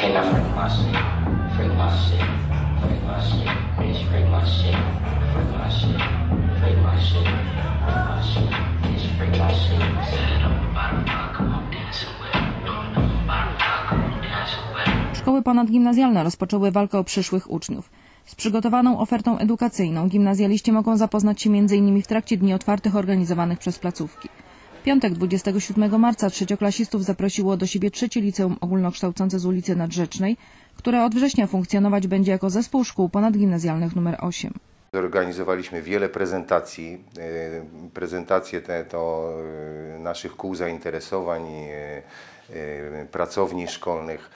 Freak my shit? Freak my shit. Freak my shit. Bitch, freak my shit. Freak my shit. Freak my shit. Freak my shit. Bitch, freak my shit. About fuck. Szkoły ponadgimnazjalne rozpoczęły walkę o przyszłych uczniów. Z przygotowaną ofertą edukacyjną gimnazjaliści mogą zapoznać się m.in. w trakcie dni otwartych organizowanych przez placówki. Piątek 27 marca trzecioklasistów zaprosiło do siebie trzecie liceum ogólnokształcące z ulicy Nadrzecznej, które od września funkcjonować będzie jako zespół szkół ponadgimnazjalnych nr 8. Zorganizowaliśmy wiele prezentacji. E, Prezentacje te to e, naszych kół zainteresowań, e, pracowni szkolnych,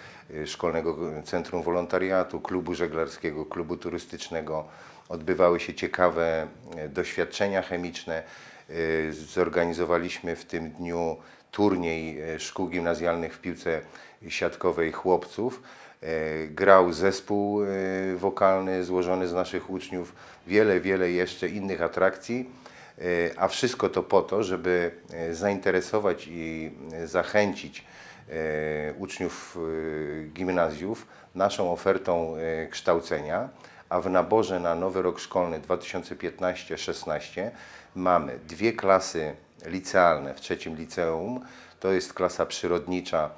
Szkolnego Centrum Wolontariatu, Klubu Żeglarskiego, Klubu Turystycznego. Odbywały się ciekawe doświadczenia chemiczne. E, Zorganizowaliśmy w tym dniu turniej e, szkół gimnazjalnych w piłce siatkowej chłopców. E, Grał zespół e, wokalny złożony z naszych uczniów, wiele, wiele jeszcze innych atrakcji, a wszystko to po to, żeby zainteresować i zachęcić uczniów gimnazjów naszą ofertą kształcenia, a w naborze na nowy rok szkolny 2015-16 mamy dwie klasy licealne w trzecim liceum. To jest klasa przyrodnicza e,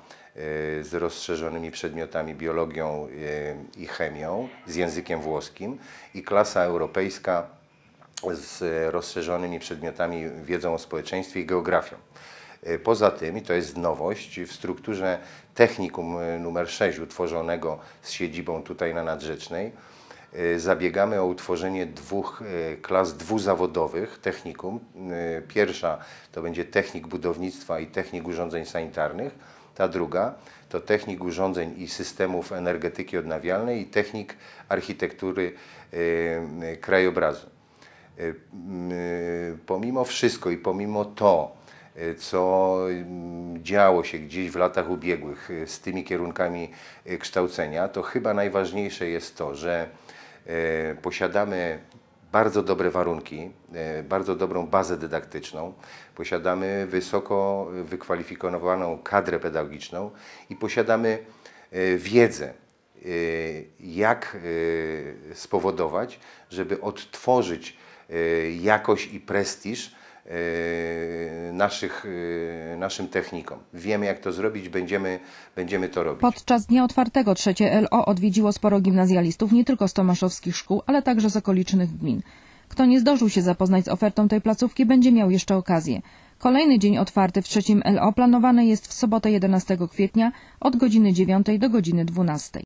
z rozszerzonymi przedmiotami biologią e, i chemią, z językiem włoskim i klasa europejska z rozszerzonymi przedmiotami wiedzą o społeczeństwie i geografią. E, Poza tym, i to jest nowość, w strukturze technikum numer 6 utworzonego z siedzibą tutaj na Nadrzecznej, zabiegamy o utworzenie dwóch e, klas dwuzawodowych technikum. E, Pierwsza to będzie technik budownictwa i technik urządzeń sanitarnych, ta druga to technik urządzeń i systemów energetyki odnawialnej i technik architektury e, krajobrazu. Pomimo wszystko i pomimo to, co działo się gdzieś w latach ubiegłych z tymi kierunkami kształcenia, to chyba najważniejsze jest to, że e, posiadamy bardzo dobre warunki, e, bardzo dobrą bazę dydaktyczną, posiadamy wysoko wykwalifikowaną kadrę pedagogiczną i posiadamy e, wiedzę, e, jak e, spowodować, żeby odtworzyć e, jakość i prestiż e, naszych, e, naszym technikom. Wiemy, jak to zrobić, będziemy, będziemy to robić. Podczas dnia otwartego trzecie LO odwiedziło sporo gimnazjalistów nie tylko z tomaszowskich szkół, ale także z okolicznych gmin. Kto nie zdążył się zapoznać z ofertą tej placówki, będzie miał jeszcze okazję. Kolejny dzień otwarty w trzecim LO planowany jest w sobotę 11 kwietnia od godziny 9 do godziny 12.